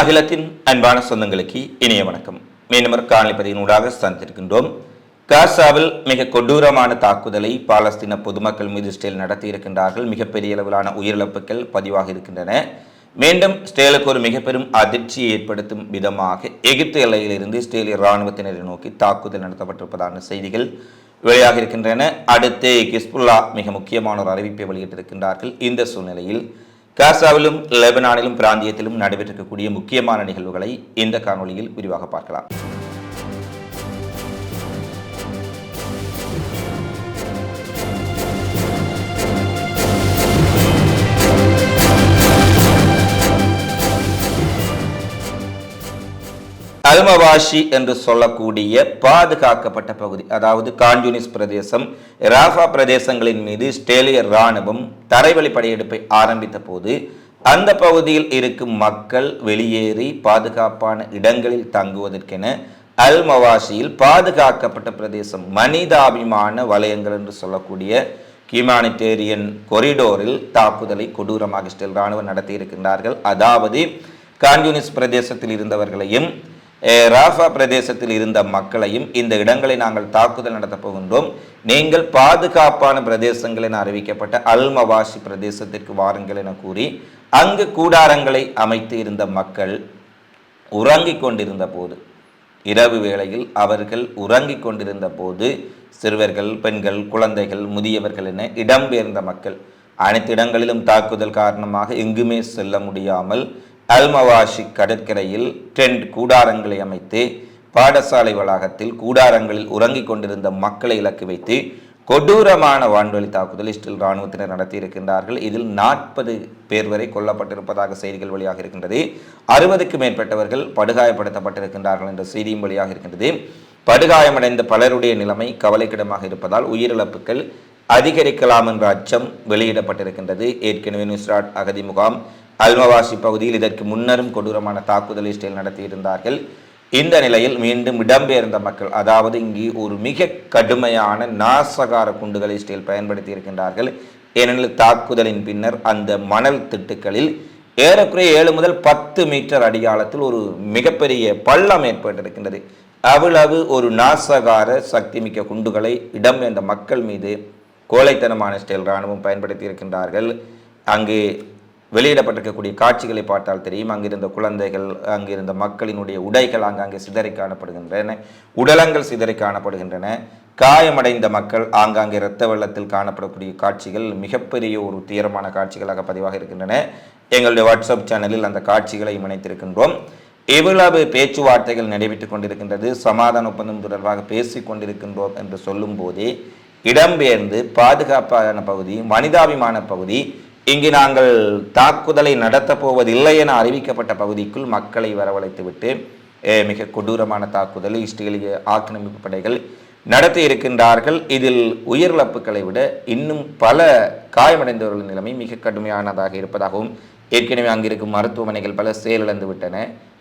அகிலத்தின் அன்பான சொந்தங்களுக்கு இனிய வணக்கம். மீண்டும் காணொலிப்பதியினூடாக சந்தித்திருக்கின்றோம். காசாவில் மிக கொடூரமான தாக்குதலை பாலஸ்தீன பொதுமக்கள் மீது இஸ்ரேல் நடத்தியிருக்கின்றார்கள் மிகப்பெரிய அளவிலான உயிரிழப்புகள் பதிவாக இருக்கின்றன. மீண்டும் இஸ்ரேலுக்கு ஒரு மிக பெரும் அதிர்ச்சியை ஏற்படுத்தும் விதமாக எகிப்து எல்லையிலிருந்து இஸ்ரேலிய இராணுவத்தினரை நோக்கி தாக்குதல் நடத்தப்பட்டிருப்பதான செய்திகள் வெளியாக இருக்கின்றன. அடுத்து கிஸ்புல்லா மிக முக்கியமான ஒரு அறிவிப்பை வெளியிட்டிருக்கின்றார்கள். இந்த சூழ்நிலையில் காசாவிலும் லெபனானிலும் பிராந்தியத்திலும் நடைபெற்றிருக்கக்கூடிய முக்கியமான நிகழ்வுகளை இந்த காணொலியில் விரிவாக பார்க்கலாம். அல்மவாஷி என்று சொல்லக்கூடிய பாதுகாக்கப்பட்ட பகுதி அதாவது கான்யூனிஸ் பிரதேசம் ராஃபா பிரதேசங்களின் மீது இஸ்ரேலிய இராணுவம் தரைவழி படையெடுப்பை ஆரம்பித்த போது அந்த பகுதியில் இருக்கும் மக்கள் வெளியேறி பாதுகாப்பான இடங்களில் தங்குவதற்கென அல் மவாஷியில் பாதுகாக்கப்பட்ட பிரதேசம் மனிதாபிமான வலயங்கள் என்று சொல்லக்கூடிய ஹியூமானிட்டேரியன் கொரிடோரில் தாக்குதலை கொடூரமாக இஸ்ரேல் இராணுவம் நடத்தியிருக்கின்றார்கள். அதாவது காஞ்சுனிஸ் பிரதேசத்தில் இருந்தவர்களையும் ராஃபா பிரதேசத்தில் இருந்த மக்களையும் இந்த இடங்களை நாங்கள் தாக்குதல் நடத்தப் போகின்றோம். நீங்கள் பாதுகாப்பான பிரதேசங்கள் என அறிவிக்கப்பட்ட அல்மவாசி பிரதேசத்திற்கு வாருங்கள் என கூறி அங்கு கூடாரங்களை அமைத்து இருந்த மக்கள் உறங்கிக் கொண்டிருந்த போது இரவு வேளையில் அவர்கள் உறங்கிக் கொண்டிருந்த போது சிறுவர்கள் பெண்கள் குழந்தைகள் முதியவர்கள் என இடம்பெயர்ந்த மக்கள் அனைத்து இடங்களிலும் தாக்குதல் காரணமாக எங்குமே செல்ல முடியாமல் அல்மவாஷி கடற்கரையில் டென்ட் கூடாரங்களை அமைத்து பாடசாலை வளாகத்தில் கூடாரங்களில் உறங்கிக் கொண்டிருந்த மக்களை இலக்கு வைத்து கொடூரமான வான்வழி தாக்குதல் இஸ்ரேல் இராணுவத்தினர் நடத்தியிருக்கின்றார்கள். இதில் நாற்பது பேர் வரை கொல்லப்பட்டிருப்பதாக செய்திகள் வழியாக இருக்கின்றது. அறுபதுக்கு மேற்பட்டவர்கள் படுகாயப்படுத்தப்பட்டிருக்கின்றார்கள் என்ற செய்தியும் வழியாக இருக்கின்றது. படுகாயமடைந்த பலருடைய நிலைமை கவலைக்கிடமாக இருப்பதால் உயிரிழப்புகள் அதிகரிக்கலாம் என்ற அச்சம் வெளியிடப்பட்டிருக்கின்றது. ஏற்கனவே நியூஸ்ராட் அகதி முகாம் அல்மவாசி பகுதியில் இதற்கு முன்னரும் கொடூரமான தாக்குதலை இஸ்ரேல் நடத்தியிருந்தார்கள். இந்த நிலையில் மீண்டும் இடம்பெயர்ந்த மக்கள் அதாவது இங்கு ஒரு மிக கடுமையான நாசகார குண்டுகளை இஸ்ரேல் பயன்படுத்தி இருக்கின்றார்கள். ஏனெனில் தாக்குதலின் பின்னர் அந்த மணல் திட்டுக்களில் ஏறக்குறைய ஏழு முதல் பத்து மீட்டர் அடியாளத்தில் ஒரு மிகப்பெரிய பள்ளம் ஏற்பட்டிருக்கின்றது. அவ்வளவு ஒரு நாசகார சக்தி மிக்க குண்டுகளை இடம்பெயர்ந்த மக்கள் மீது கோழைத்தனமான ஸ்டைல் இராணுவம் பயன்படுத்தி இருக்கின்றார்கள். அங்கு வெளியிடப்பட்டிருக்கக்கூடிய காட்சிகளை பார்த்தால் தெரியும். அங்கிருந்த குழந்தைகள் அங்கிருந்த மக்களினுடைய உடைகள் ஆங்காங்கே சிதறி காணப்படுகின்றன. உடலங்கள் சிதறி காணப்படுகின்றன. காயமடைந்த மக்கள் ஆங்காங்கே இரத்த வெள்ளத்தில் காணப்படக்கூடிய காட்சிகள் மிகப்பெரிய ஒரு தீரமான காட்சிகளாக பதிவாக இருக்கின்றன. எங்களுடைய வாட்ஸ்அப் சேனலில் அந்த காட்சிகளை இணைத்திருக்கின்றோம். இவ்வளவு பேச்சுவார்த்தைகள் நடைபெற்றுக் கொண்டிருக்கின்றது. சமாதான ஒப்பந்தம் தொடர்பாக பேசிக் கொண்டிருக்கின்றோம் என்று சொல்லும் போதே இடம்பெயர்ந்து பாதுகாப்பான பகுதி மனிதாபிமான பகுதி இங்கு நாங்கள் தாக்குதலை நடத்தப் போவதில்லை என அறிவிக்கப்பட்ட பகுதிக்குள் மக்களை வரவழைத்துவிட்டு மிக கொடூரமான தாக்குதலை இஸ்ரேலிய ஆக்கிரமிப்பு படைகள் நடத்தி இருக்கின்றார்கள். இதில் உயிரிழப்புகளை விட இன்னும் பல காயமடைந்தவர்களின் நிலைமை மிக கடுமையானதாக இருப்பதாகவும் ஏற்கனவே அங்கிருக்கும் மருத்துவமனைகள் பல செயலிழந்து விட்டன.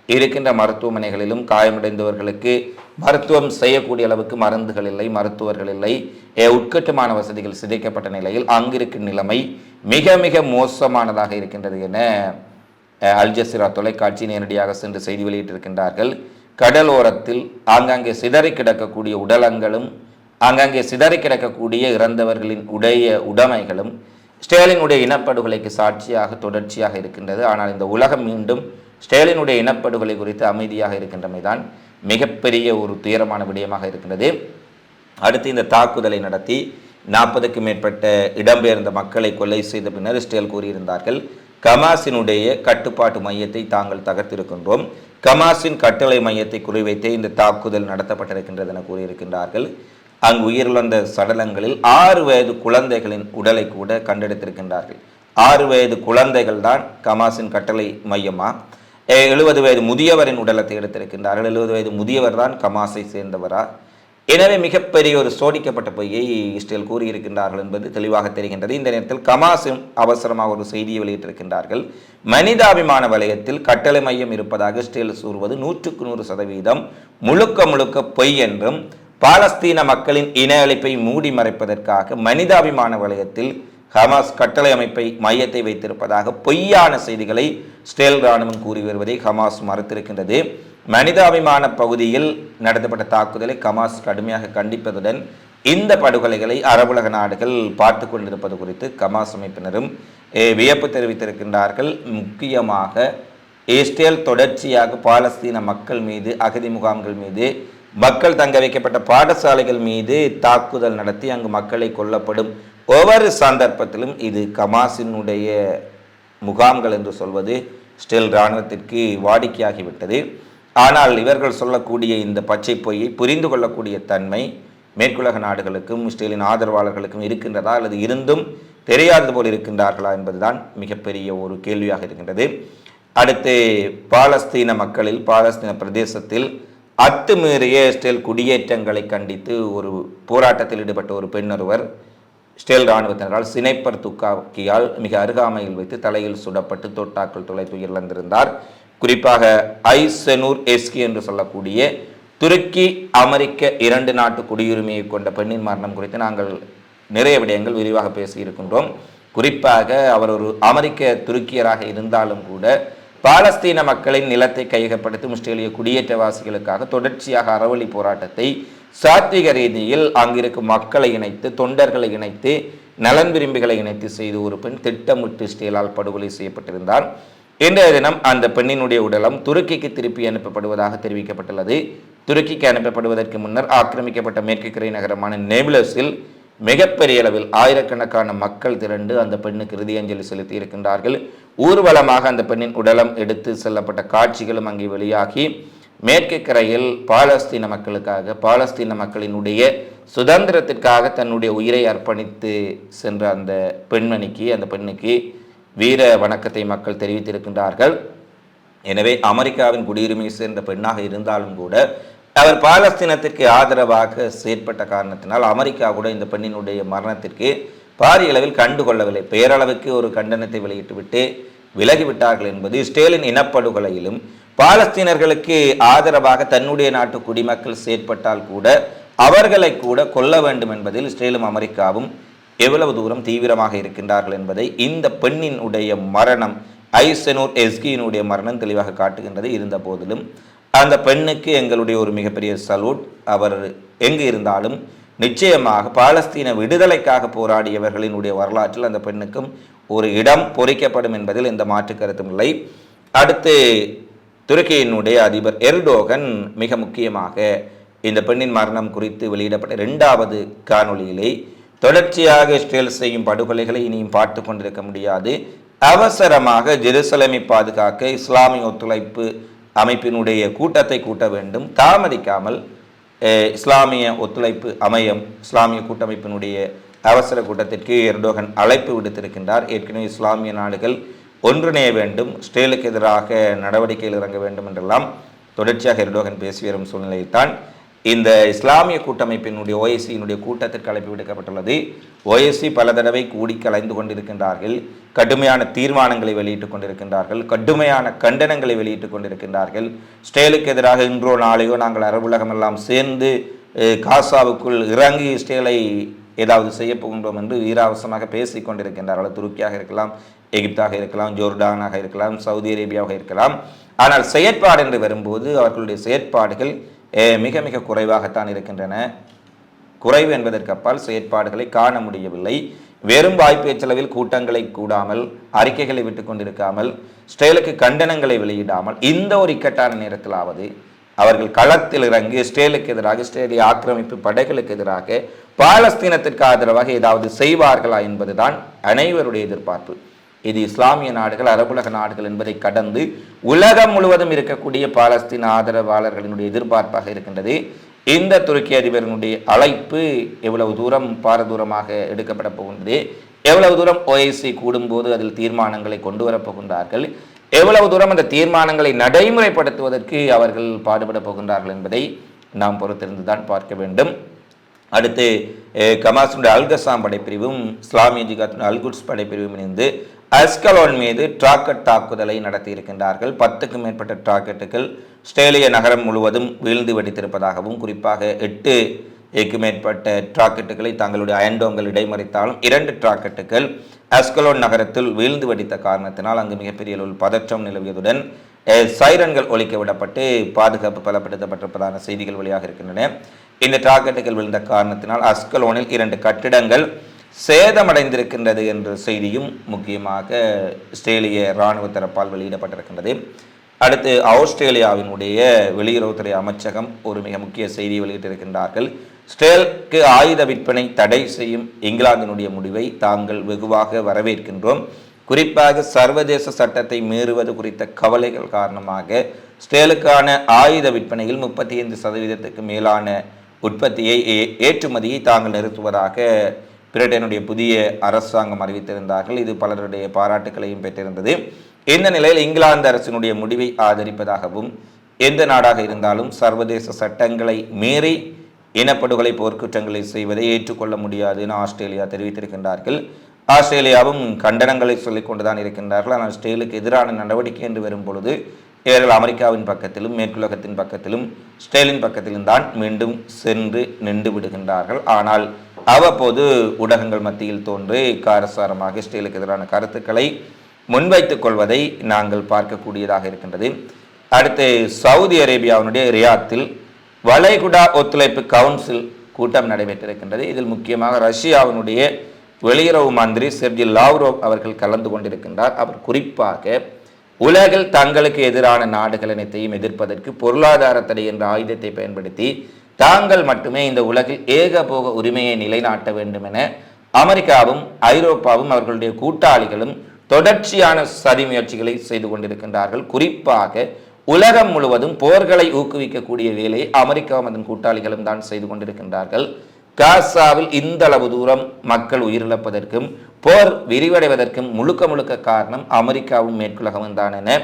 இருக்கின்ற மருத்துவமனைகளிலும் காயமடைந்தவர்களுக்கு மருத்துவம் செய்யக்கூடிய அளவுக்கு மருந்துகள் இல்லை மருத்துவர்கள் இல்லை. உட்கட்டுமான வசதிகள் சிதைக்கப்பட்ட நிலையில் அங்கிருக்கும் நிலைமை மிக மிக மோசமானதாக இருக்கின்றது என அல்ஜசிரா தொலைக்காட்சி நேரடியாக சென்று செய்தி வெளியிட்டிருக்கின்றார்கள். கடலோரத்தில் ஆங்காங்கே சிதறி கிடக்கக்கூடிய உடலங்களும் ஆங்காங்கே சிதறி கிடக்கக்கூடிய இறந்தவர்களின் உடைய உடைமைகளும் ஸ்டேலினுடைய இனப்படுகொலைக்கு சாட்சியாக தொடர்ச்சியாக இருக்கின்றது. ஆனால் இந்த உலகம் மீண்டும் ஸ்டேலினுடைய இனப்படுகொலை குறித்து அமைதியாக இருக்கின்றமைதான் மிகப்பெரிய ஒரு துயரமான விடயமாக இருக்கின்றது. அடுத்து இந்த தாக்குதலை நடத்தி நாற்பதுக்கு மேற்பட்ட இடம்பெயர்ந்த மக்களை கொலை செய்த பின்னர் இஸ்ரேல் கூறியிருந்தார்கள் கமாஸினுடைய கட்டுப்பாட்டு மையத்தை தாங்கள் தகர்த்திருக்கின்றோம். கமாஸின் கட்டளை மையத்தை குறிவைத்தே இந்த தாக்குதல் நடத்தப்பட்டிருக்கின்றது என கூறியிருக்கின்றார்கள். அங்கு உயிரிழந்த சடலங்களில் ஆறு வயது குழந்தைகளின் உடலை கூட கண்டெடுத்திருக்கின்றார்கள். ஆறு வயது குழந்தைகள் தான் கமாஸின் கட்டளை மையமாக எழுபது வயது முதியவரின் உடலத்தை எடுத்திருக்கின்றார்கள். எழுபது வயது முதியவர் தான் கமாஸை சேர்ந்தவரா? எனவே மிகப்பெரிய ஒரு சோடிக்கப்பட்ட பொய்யை இஸ்ரேல் கூறியிருக்கின்றார்கள் என்பது தெளிவாக தெரிகின்றது. இந்த நேரத்தில் கமாஸும் அவசரமாக ஒரு செய்தியை வெளியிட்டிருக்கின்றார்கள். மனிதாபிமான வலயத்தில் கட்டளை மையம் இருப்பதாக இஸ்ரேல் கூறுவது நூற்றுக்கு நூறு சதவீதம் முழுக்க முழுக்க பொய் என்றும் பாலஸ்தீன மக்களின் இன அழிப்பை மூடி மறைப்பதற்காக மனிதாபிமான வலயத்தில் ஹமாஸ் கட்டளை அமைப்பை மையத்தை வைத்திருப்பதாக பொய்யான செய்திகளை ஸ்டேல் ராணுவம் கூறி வருவதை ஹமாஸ் மறுத்திருக்கின்றது. மனிதாபிமான பகுதியில் நடத்தப்பட்ட தாக்குதலை ஹமாஸ் கடுமையாக கண்டிப்பதுடன் இந்த படுகொலைகளை அரபுலக நாடுகள் பார்த்து கொண்டிருப்பது குறித்து கமாஸ் அமைப்பினரும் வியப்பு தெரிவித்திருக்கின்றார்கள். முக்கியமாக இஸ்ரேல் தொடர்ச்சியாக பாலஸ்தீன மக்கள் மீது அகதி முகாம்கள் மீது மக்கள் தங்க வைக்கப்பட்ட பாடசாலைகள் மீது தாக்குதல் நடத்தி அங்கு மக்களை கொல்லப்படும் ஒவ்வொரு சந்தர்ப்பத்திலும் இது கமாசினுடைய முகாம்கள் என்று சொல்வது ஸ்டில் இராணுவத்திற்கு வாடிக்கையாகிவிட்டது. ஆனால் இவர்கள் சொல்லக்கூடிய இந்த பச்சை பொய்யை புரிந்து கொள்ளக்கூடிய தன்மை மேற்குலக நாடுகளுக்கும் இஸ்ரேலின் ஆதரவாளர்களுக்கும் இருக்கின்றதா அல்லது இருந்தும் தெரியாதது போல் இருக்கின்றார்களா என்பதுதான் மிகப்பெரிய ஒரு கேள்வியாக இருக்கின்றது. அடுத்து பாலஸ்தீன மக்களில் பாலஸ்தீன பிரதேசத்தில் அத்துமீறிய இஸ்ரேல் குடியேற்றங்களை கண்டித்து ஒரு போராட்டத்தில் ஈடுபட்ட ஒரு பெண்ணொருவர் ஸ்டேல் இராணுவத்தினரால் சினைப்பர் துக்காக்கியால் மிக அருகாமையில் வைத்து தலையில் சுடப்பட்டு தொட்டாக்கள் துளைத்து உயிரிழந்திருந்தார். குறிப்பாக ஐசெனூர் எஸ்கி என்று சொல்லக்கூடிய துருக்கி அமெரிக்க இரண்டு நாட்டு குடியுரிமையை கொண்ட பெண்ணின் மரணம் குறித்து நாங்கள் நிறைய விடயங்கள் விரிவாக பேசியிருக்கின்றோம். குறிப்பாக அவர் ஒரு அமெரிக்க துருக்கியராக இருந்தாலும் கூட பாலஸ்தீன மக்களின் நிலத்தை கையகப்படுத்தும் இஸ்ரேலிய குடியேற்றவாசிகளுக்காக தொடர்ச்சியாக அறவழி போராட்டத்தை சாத்விக ரீதியில் அங்கிருக்கும் மக்களை இணைத்து தொண்டர்களை இணைத்து நலன் விரும்பிகளை இணைத்து செய்து ஒரு பெண் திட்டமிட்டு ஸ்டீலால் படுகொலை செய்யப்பட்டிருந்தார். இன்றைய தினம் அந்த பெண்ணினுடைய உடலம் துருக்கிக்கு திருப்பி அனுப்பப்படுவதாக தெரிவிக்கப்பட்டுள்ளது. துருக்கிக்கு அனுப்பப்படுவதற்கு முன்னர் ஆக்கிரமிக்கப்பட்ட மேற்கு கரை நகரமான நேபிளஸில் மிகப்பெரிய அளவில் ஆயிரக்கணக்கான மக்கள் திரண்டு அந்த பெண்ணுக்கு இறுதியஞ்சலி செலுத்தி இருக்கின்றார்கள். ஊர்வலமாக அந்த பெண்ணின் உடலம் எடுத்து செல்லப்பட்ட காட்சிகளும் அங்கே வெளியாகி மேற்கு கரையில் பாலஸ்தீன மக்களுக்காக பாலஸ்தீன மக்களினுடைய சுதந்திரத்திற்காக தன்னுடைய உயிரை அர்ப்பணித்து சென்ற அந்த பெண்மணிக்கு அந்த பெண்ணுக்கு வீர வணக்கத்தை மக்கள் தெரிவித்திருக்கின்றார்கள். எனவே அமெரிக்காவின் குடியுரிமை சேர்ந்த பெண்ணாக இருந்தாலும் கூட அவர் பாலஸ்தீனத்திற்கு ஆதரவாக செயற்பட்ட காரணத்தினால் அமெரிக்கா கூட இந்த பெண்ணினுடைய மரணத்திற்கு பாரிய அளவில் கண்டுகொள்ளவில்லை. பேரளவுக்கு ஒரு கண்டனத்தை வெளியிட்டுவிட்டு விலகிவிட்டார்கள் என்பது ஸ்டேலின் இனப்படுகொலையிலும் பாலஸ்தீனர்களுக்கு ஆதரவாக தன்னுடைய நாட்டு குடிமக்கள் செயற்பட்டால் கூட அவர்களை கூட கொல்ல வேண்டும் என்பதில் இஸ்ரேலும் அமெரிக்காவும் எவ்வளவு தூரம் தீவிரமாக இருக்கின்றார்கள் என்பதை இந்த பெண்ணின் உடைய மரணம் ஐசனூர் எஸ்கியினுடைய மரணம் தெளிவாக காட்டுகின்றது. இருந்த போதிலும் அந்த பெண்ணுக்கு எங்களுடைய ஒரு மிகப்பெரிய சலூட். அவர் எங்கு இருந்தாலும் நிச்சயமாக பாலஸ்தீன விடுதலைக்காக போராடியவர்களினுடைய வரலாற்றில் அந்த பெண்ணுக்கும் ஒரு இடம் பொறிக்கப்படும் என்பதில் எந்த மாற்று கருத்தும் இல்லை. அடுத்து துருக்கியினுடைய அதிபர் எர்டோகன் மிக முக்கியமாக இந்த பெண்ணின் மரணம் குறித்து வெளியிடப்பட்ட இரண்டாவது காணொளியிலே தொடர்ச்சியாக இஸ்ரேல் செய்யும் படுகொலைகளை இனியும் பார்த்து கொண்டிருக்க முடியாது. அவசரமாக ஜெருசலமை பாதுகாக்க இஸ்லாமிய ஒத்துழைப்பு அமைப்பினுடைய கூட்டத்தை கூட்ட வேண்டும். தாமதிக்காமல் இஸ்லாமிய ஒத்துழைப்பு அமையம் இஸ்லாமிய கூட்டமைப்பினுடைய அவசர கூட்டத்திற்கு எர்டோகன் அழைப்பு விடுத்திருக்கின்றார். ஏற்கனவே இஸ்லாமிய நாடுகள் ஒன்றிணைய வேண்டும் இஸ்ரேலுக்கு எதிராக நடவடிக்கையில் இறங்க வேண்டும் என்றெல்லாம் தொடர்ச்சியாக எர்டோகன் பேசி வரும் சூழ்நிலையில்தான் இந்த இஸ்லாமிய கூட்டமைப்பினுடைய ஓஎஸ்சியினுடைய கூட்டத்திற்கு அழைப்பு விடுக்கப்பட்டுள்ளது. ஓஎஸ்சி பல தடவை கூடி கலைந்து கொண்டிருக்கின்றார்கள். கடுமையான தீர்மானங்களை வெளியிட்டுக் கொண்டிருக்கின்றார்கள். கடுமையான கண்டனங்களை வெளியிட்டுக் கொண்டிருக்கின்றார்கள். இஸ்ரேலுக்கு எதிராக இன்றோ நாளையோ நாங்கள் அரபுலகம் எல்லாம் சேர்ந்து காசாவுக்குள் இறங்கி ஸ்டேலை ஏதாவது செய்ய போகின்றோம் என்று வீராவசமாக பேசிக் கொண்டிருக்கின்றார்கள் துருக்கியாக இருக்கலாம் எகிப்தாக இருக்கலாம் ஜோர்டானாக இருக்கலாம் சவுதி அரேபியாவாக இருக்கலாம். ஆனால் செயற்பாடு என்று வரும்போது அவர்களுடைய செயற்பாடுகள் மிக மிக குறைவாகத்தான் இருக்கின்றன. குறைவு என்பதற்கு அப்பால் செயற்பாடுகளை காண முடியவில்லை. வெறும் வாய்ப்பேச்சளவில் கூட்டங்களை கூடாமல் அறிக்கைகளை விட்டு கொண்டிருக்காமல் ஸ்டேலுக்கு கண்டனங்களை வெளியிடாமல் இந்த ஒரு இக்கட்டான நேரத்திலாவது அவர்கள் களத்தில் இறங்கி இஸ்ரேலுக்கு எதிராக இஸ்ரேலிய ஆக்கிரமிப்பு படைகளுக்கு எதிராக பாலஸ்தீனத்திற்கு ஆதரவாக ஏதாவது செய்வார்களா என்பதுதான் அனைவருடைய எதிர்பார்ப்பு. இது இஸ்லாமிய நாடுகள் அரபுலக நாடுகள் என்பதை கடந்து உலகம் முழுவதும் இருக்கக்கூடிய பாலஸ்தீன ஆதரவாளர்களினுடைய எதிர்பார்ப்பாக இருக்கின்றது. இந்த துருக்கி அதிபரினுடைய அழைப்பு எவ்வளவு தூரம் பாரதூரமாக எடுக்கப்பட போகின்றது எவ்வளவு தூரம் ஓஐசி கூடும்போது அதில் தீர்மானங்களை கொண்டு வரப்போகின்றார்கள் எவ்வளவு தூரம் அந்த தீர்மானங்களை நடைமுறைப்படுத்துவதற்கு அவர்கள் பாடுபட போகின்றார்கள் என்பதை நாம் பொறுத்திருந்து தான் பார்க்க வேண்டும். அடுத்து கமாசுடைய அல்கசாம் படைப்பிரிவும் இஸ்லாமிய ஜிகாத்துடைய அல்குட்ஸ் படைப்பிரிவும் இணைந்து அஸ்கலோன் மீது டிராக்கெட் தாக்குதலை நடத்தி இருக்கின்றார்கள் பத்துக்கும் மேற்பட்ட டிராக்கெட்டுகள் ஸ்டேலிய நகரம் முழுவதும் வீழ்ந்து வெடித்திருப்பதாகவும் குறிப்பாக எட்டு ஏக்கு மேற்பட்ட டிராக்கெட்டுகளை தங்களுடைய அயன்டோங்கள் இடைமறித்தாலும் இரண்டு டிராக்கெட்டுகள் அஸ்கலோன் நகரத்தில் வீழ்ந்து வெடித்த காரணத்தினால் அங்கு மிகப்பெரிய அளவில் பதற்றம் நிலவியதுடன் சைரன்கள் ஒழிக்க விடப்பட்டு பாதுகாப்பு பலப்படுத்தப்பட்டிருப்பதான செய்திகள் வழியாக இருக்கின்றன. இந்த டிராக்கெட்டுகள் விழுந்த காரணத்தினால் அஸ்கலோனில் இரண்டு கட்டிடங்கள் சேதமடைந்திருக்கின்றது என்ற செய்தியும் முக்கியமாக இஸ்ரேலிய இராணுவ தரப்பால் வெளியிடப்பட்டிருக்கின்றது. அடுத்து ஆஸ்திரேலியாவினுடைய வெளியுறவுத்துறை அமைச்சகம் ஒரு மிக முக்கிய செய்தி வெளியிட்டிருக்கின்றார்கள். ஸ்டேலுக்கு ஆயுத விற்பனை தடை செய்யும் இங்கிலாந்தினுடைய முடிவை தாங்கள் வெகுவாக வரவேற்கின்றோம். குறிப்பாக சர்வதேச சட்டத்தை மீறுவது குறித்த கவலைகள் காரணமாக ஸ்டேலுக்கான ஆயுத விற்பனையில் முப்பத்தி ஐந்து சதவீதத்துக்கு மேலான உற்பத்தியை ஏ- ஏற்றுமதியை தாங்கள் நிறுத்துவதாக பிரிட்டனுடைய புதிய அரசாங்கம் அறிவித்திருந்தார்கள். இது பலருடைய பாராட்டுகளையும் பெற்றிருந்தது. இந்த நிலையில் இங்கிலாந்து அரசினுடைய முடிவை ஆதரிப்பதாகவும் எந்த நாடாக இருந்தாலும் சர்வதேச சட்டங்களை மீறி இனப்படுகொலை போர்க்குற்றங்களை செய்வதை ஏற்றுக்கொள்ள முடியாது என ஆஸ்திரேலியா தெரிவித்திருக்கின்றார்கள். ஆஸ்திரேலியாவும் கண்டனங்களை சொல்லிக்கொண்டுதான் இருக்கின்றார்கள். ஆனால் ஸ்டேலுக்கு எதிரான நடவடிக்கை என்று வரும் பொழுது இவர்கள் அமெரிக்காவின் பக்கத்திலும் மேற்குலகத்தின் பக்கத்திலும் ஸ்டேலின் பக்கத்திலும் தான் மீண்டும் சென்று நின்று விடுகின்றார்கள். ஆனால் அவ்வப்போது ஊடகங்கள் மத்தியில் தோன்றி காரசாரமாக ஸ்டெயிலுக்கு எதிரான கருத்துக்களை முன்வைத்துக் கொள்வதை நாங்கள் பார்க்கக்கூடியதாக இருக்கின்றது. அடுத்து சவுதி அரேபியாவினுடைய ரியாத்தில் வளைகுடா ஒத்துழைப்பு கவுன்சில் கூட்டம் நடைபெற்றிருக்கின்றது. இதில் முக்கியமாக ரஷ்யாவினுடைய வெளியுறவு மந்திரி செர்ஜி லாவ்ரோவ் அவர்கள் கலந்து கொண்டிருக்கின்றார். அவர் குறிப்பாக உலகில் தங்களுக்கு எதிரான நாடுகள் அனைத்தையும் எதிர்ப்பதற்கு பொருளாதார தடை என்ற ஆயுதத்தை பயன்படுத்தி தாங்கள் மட்டுமே இந்த உலகில் ஏகபோக உரிமையை நிலைநாட்ட வேண்டும் என அமெரிக்காவும் ஐரோப்பாவும் அவர்களுடைய கூட்டாளிகளும் தொடர்ச்சியான சதி முயற்சிகளை செய்து கொண்டிருக்கின்றார்கள். குறிப்பாக உலகம் முழுவதும் போர்களை ஊக்குவிக்கக்கூடிய வேலையை அமெரிக்காவும் அதன் கூட்டாளிகளும் தான் செய்து கொண்டிருக்கின்றார்கள். காசாவில் இந்த அளவு தூரம் மக்கள் உயிரிழப்பதற்கும் போர் விரிவடைவதற்கும் முழுக்க முழுக்க காரணம் அமெரிக்காவும் மேற்குலகமும் தான் என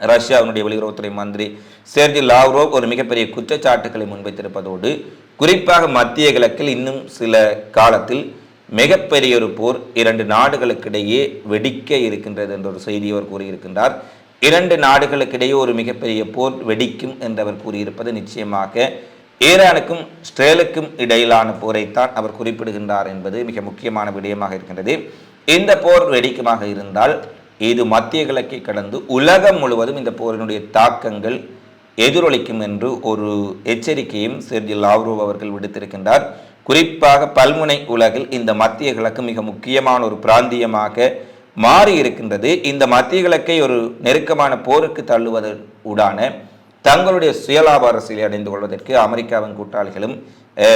ரஷ்யாவினுடைய வெளியுறவுத்துறை மந்திரி சேர்ஜி லாவ்ரோவ் ஒரு மிகப்பெரிய குற்றச்சாட்டுகளை முன்வைத்திருப்பதோடு குறிப்பாக மத்திய கிழக்கில் இன்னும் சில காலத்தில் மிகப்பெரிய ஒரு போர் இரண்டு நாடுகளுக்கிடையே வெடிக்க இருக்கின்றது என்ற ஒரு செய்தி அவர் கூறியிருக்கின்றார். இரண்டு நாடுகளுக்கிடையே ஒரு மிகப்பெரிய போர் வெடிக்கும் என்று அவர் கூறியிருப்பது நிச்சயமாக ஈரானுக்கும் இஸ்ரேலுக்கும் இடையிலான போரைத்தான் அவர் குறிப்பிடுகின்றார் என்பது மிக முக்கியமான விடயமாக இருக்கின்றது. இந்த போர் வெடிக்குமாக இருந்தால் இது மத்திய கிழக்கை கடந்து உலகம் முழுவதும் இந்த போரினுடைய தாக்கங்கள் எதிரொலிக்கும் என்று ஒரு எச்சரிக்கையும் செர்ஜி லாவ்ரோவ் அவர்கள் விடுத்திருக்கின்றார். குறிப்பாக பல்முனை உலகில் இந்த மத்திய கிழக்கு மிக முக்கியமான ஒரு பிராந்தியமாக மாறி இருக்கின்றது. இந்த மத்திய கிழக்கை ஒரு நெருக்கமான போருக்கு தள்ளுவது உடான தங்களுடைய சுயலாப அரசியலை அடைந்து கொள்வதற்கு அமெரிக்காவின் கூட்டாளிகளும்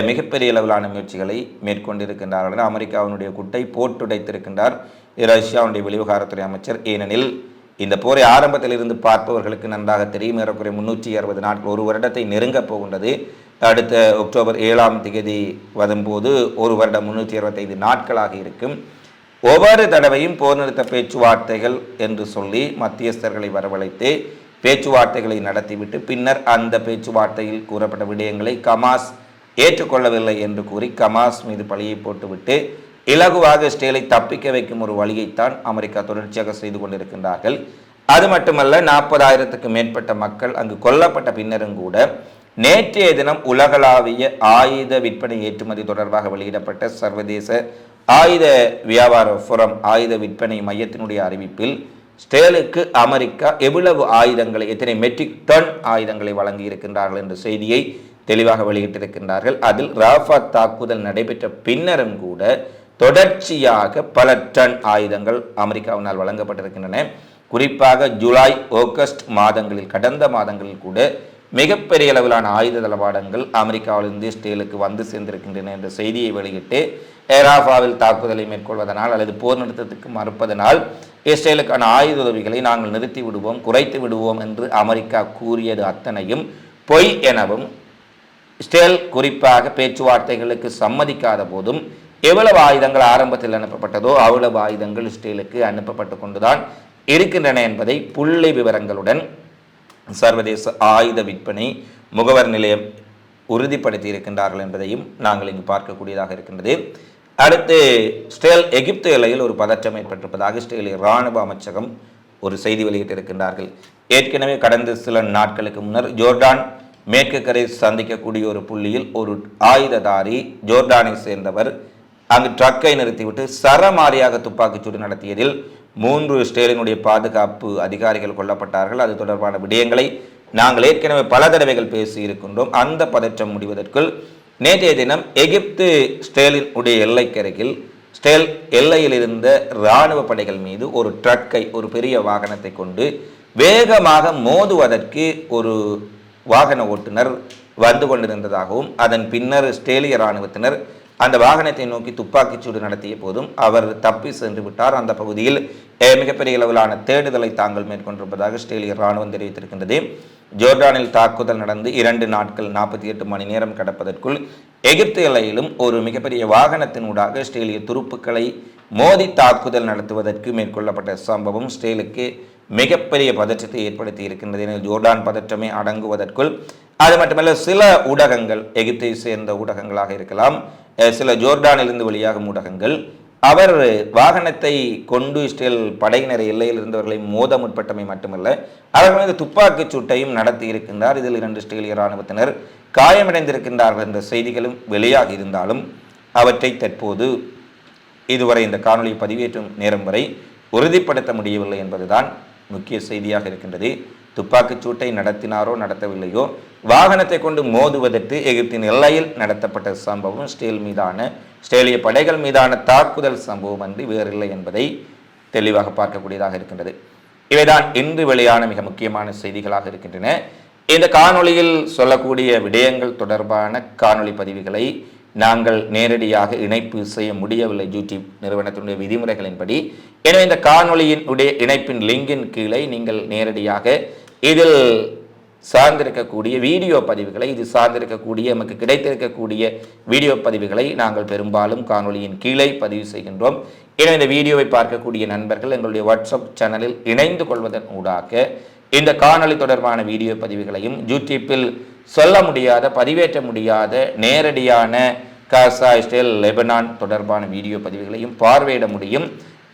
மிகப்பெரிய அளவிலான முயற்சிகளை மேற்கொண்டிருக்கின்றார்கள் என அமெரிக்காவினுடைய குட்டை போட்டுடைத்திருக்கின்றார் ரஷ்யாவுடைய வெளிவிவகாரத்துறை அமைச்சர். ஏனெனில் இந்த போரை ஆரம்பத்தில் இருந்து பார்ப்பவர்களுக்கு நன்றாக தெரியும். ஏறக்குறைய முன்னூற்றி அறுபது நாட்கள் ஒரு வருடத்தை நெருங்கப் போகின்றது. அடுத்த அக்டோபர் ஏழாம் தேதி வரும்போது ஒரு வருடம் முன்னூற்றி அறுபத்தைந்து நாட்களாக இருக்கும். ஒவ்வொரு தடவையும் போர் நிறுத்த பேச்சுவார்த்தைகள் என்று சொல்லி மத்தியஸ்தர்களை வரவழைத்து பேச்சுவார்த்தைகளை நடத்திவிட்டு பின்னர் அந்த பேச்சுவார்த்தையில் கூறப்பட்ட விடயங்களை கமாஸ் ஏற்றுக்கொள்ளவில்லை என்று கூறி கமாஸ் மீது பழியை போட்டுவிட்டு இலகுவாக இஸ்ரேலை தப்பிக்க வைக்கும் ஒரு வழியைத்தான் அமெரிக்கா தொடர்ச்சியாக செய்து கொண்டிருக்கின்றார்கள். அது மட்டுமல்ல நாற்பதாயிரத்துக்கு மேற்பட்ட மக்கள் அங்கு கொல்லப்பட்ட பின்னரும் கூட நேற்றைய தினம் உலகளாவிய ஆயுத விற்பனை ஏற்றுமதி தொடர்பாக வெளியிடப்பட்ட சர்வதேச ஆயுத வியாபார ஃபோரம் ஆயுத விற்பனை மையத்தினுடைய அறிவிப்பில் ஸ்டேலுக்கு அமெரிக்கா எவ்வளவு ஆயுதங்களை எத்தனை மெட்ரிக் டன் ஆயுதங்களை வழங்கி இருக்கின்றார்கள் என்ற செய்தியை தெளிவாக வெளியிட்டிருக்கின்றார்கள். அதில் ராஃபா தாக்குதல் நடைபெற்ற பின்னரும் கூட தொடர்ச்சியாக பல டன் ஆயுதங்கள் அமெரிக்காவினால் வழங்கப்பட்டிருக்கின்றன. குறிப்பாக ஜூலை ஆகஸ்ட் மாதங்களில் கடந்த மாதங்களில் கூட மிகப்பெரிய அளவிலான ஆயுத தளபாடங்கள் அமெரிக்காவிலிருந்து இஸ்ரேலுக்கு வந்து சேர்ந்திருக்கின்றன என்ற செய்தியை வெளியிட்டு ஏராஃபாவில் தாக்குதலை மேற்கொள்வதனால் அல்லது போர் நிறுத்தத்துக்கு மறுப்பதனால் இஸ்ரேலுக்கான ஆயுத உதவிகளை நாங்கள் நிறுத்தி விடுவோம் குறைத்து விடுவோம் என்று அமெரிக்கா கூறியது அத்தனையும் பொய் எனவும் இஸ்ரேல் குறிப்பாக பேச்சுவார்த்தைகளுக்கு சம்மதிக்காத போதும் எவ்வளவு ஆயுதங்கள் ஆரம்பத்தில் அனுப்பப்பட்டதோ அவ்வளவு ஆயுதங்கள் இஸ்ரேலுக்கு அனுப்பப்பட்டு கொண்டுதான் இருக்கின்றன என்பதை புள்ளி விவரங்களுடன் சர்வதேச ஆயுத விற்பனை முகவர் நிலையம் உறுதிப்படுத்தி இருக்கின்றார்கள் என்பதையும் நாங்கள் இங்கு பார்க்கக்கூடியதாக இருக்கின்றது. அடுத்து ஸ்டேல் எகிப்து எல்லையில் ஒரு பதற்றம் ஏற்பட்டிருப்பதாக இஸ்ரேலிய இராணுவ அமைச்சகம் ஒரு செய்தி வெளியிட்டிருக்கின்றார்கள். ஏற்கனவே கடந்த சில நாட்களுக்கு முன்னர் ஜோர்டான் மேற்கு கரை சந்திக்கக்கூடிய ஒரு புள்ளியில் ஒரு ஆயுததாரி ஜோர்டானை சேர்ந்தவர் அங்கு ட்ரக்கை நிறுத்திவிட்டு சரமாரியாக துப்பாக்கிச்சூடு நடத்தியதில் மூன்று ஸ்டேலினுடைய பாதுகாப்பு அதிகாரிகள் கொல்லப்பட்டார்கள். அது தொடர்பான விடயங்களை நாங்கள் ஏற்கனவே பல தடவைகள் பேசி இருக்கின்றோம். அந்த பதற்றம் முடிவதற்குள் நேற்றைய தினம் எகிப்து ஸ்டேலின் உடைய எல்லைக்கரையில் ஸ்டேல் எல்லையில் இருந்த இராணுவ படைகள் மீது ஒரு ட்ரக்கை ஒரு பெரிய வாகனத்தை கொண்டு வேகமாக மோதுவதற்கு ஒரு வாகன ஓட்டுநர் வந்து கொண்டிருந்ததாகவும் அதன் பின்னர் ஸ்டேலிய இராணுவத்தினர் அந்த வாகனத்தை நோக்கி துப்பாக்கிச்சூடு நடத்திய போதும் அவர் தப்பி சென்று விட்டார். அந்த பகுதியில் மிகப்பெரிய அளவிலான தேடுதலை தாங்கள் மேற்கொண்டிருப்பதாக ஸ்டேலிய இராணுவம் தெரிவித்திருக்கின்றது. ஜோர்டானில் தாக்குதல் நடந்து இரண்டு நாட்கள் நாற்பத்தி எட்டு மணி நேரம் கடப்பதற்குள் எகிப்து எல்லையிலும் ஒரு மிகப்பெரிய வாகனத்தினூடாக ஸ்டேலிய துருப்புக்களை மோதி தாக்குதல் நடத்துவதற்கு மேற்கொள்ளப்பட்ட சம்பவம் ஸ்டேலுக்கு மிகப்பெரிய பதற்றத்தை ஏற்படுத்தி இருக்கின்றது. என ஜோர்டான் பதற்றமே அடங்குவதற்குள் அது மட்டுமல்ல சில ஊடகங்கள் எகிப்தை சேர்ந்த ஊடகங்களாக இருக்கலாம் சில ஜோர்டானிலிருந்து வெளியாகும் ஊடகங்கள் அவர் வாகனத்தை கொண்டு இஸ்ரேல் படையினர் எல்லையில் இருந்தவர்களை மோத முற்பட்டமை மட்டுமல்ல அவர்கள் மீது துப்பாக்கிச் சூட்டையும் நடத்தி இருக்கின்றார். இதில் இரண்டு இஸ்ரேலிய இராணுவத்தினர் காயமடைந்திருக்கின்றார்கள் என்ற செய்திகளும் வெளியாக இருந்தாலும் அவற்றை தற்போது இதுவரை இந்த காணொளி பதிவேற்றும் நேரம் வரை உறுதிப்படுத்த முடியவில்லை என்பதுதான் முக்கிய செய்தியாக இருக்கின்றது. துப்பாக்கிச் சூட்டை நடத்தினாரோ நடத்தவில்லையோ வாகனத்தை கொண்டு மோதுவதற்கு எகிப்தின் எல்லையில் நடத்தப்பட்ட சம்பவம் ஸ்டேல் மீதான ஸ்டேலிய படைகள் மீதான தாக்குதல் சம்பவம் அன்றி வேறில்லை என்பதை தெளிவாக பார்க்கக்கூடியதாக இருக்கின்றது. இவைதான் இன்று வெளியான மிக முக்கியமான செய்திகளாக இருக்கின்றன. இந்த காணொளியில் சொல்லக்கூடிய விடயங்கள் தொடர்பான காணொளி பதிவுகளை நாங்கள் நேரடியாக இணைப்பு செய்ய முடியவில்லை. யூடியூப் நிறுவனத்தினுடைய விதிமுறைகளின்படி. எனவே இந்த காணொளியின் உடைய இணைப்பின் லிங்கின் கீழே நீங்கள் நேரடியாக இதில் சார்ந்திருக்கக்கூடிய வீடியோ பதிவுகளை இது சார்ந்திருக்கக்கூடிய நமக்கு கிடைத்திருக்கக்கூடிய வீடியோ பதிவுகளை நாங்கள் பெரும்பாலும் காணொளியின் கீழே பதிவு செய்கின்றோம். எனவே இந்த வீடியோவை பார்க்கக்கூடிய நண்பர்கள் எங்களுடைய வாட்ஸ்அப் சேனலில் இணைந்து கொள்வதன் ஊடாக இந்த காணொளி தொடர்பான வீடியோ பதிவுகளையும் யூடியூப்பில் சொல்ல முடியாத பதிவேற்ற முடியாத நேரடியான காசா இஸ்ரேல் லெபனான் தொடர்பான வீடியோ பதிவுகளையும் பார்வையிட முடியும்.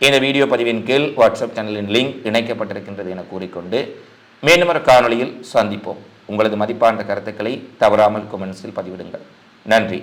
இந்த வீடியோ பதிவின் கீழ் வாட்ஸ்அப் சேனலின் லிங்க் இணைக்கப்பட்டிருக்கின்றது என கூறிக்கொண்டு மேலும் ஒரு காணொலியில் சந்திப்போம். உங்களது மதிப்பான கருத்துக்களை தவறாமல் கொமெண்ட்ஸில் பதிவிடுங்கள். நன்றி.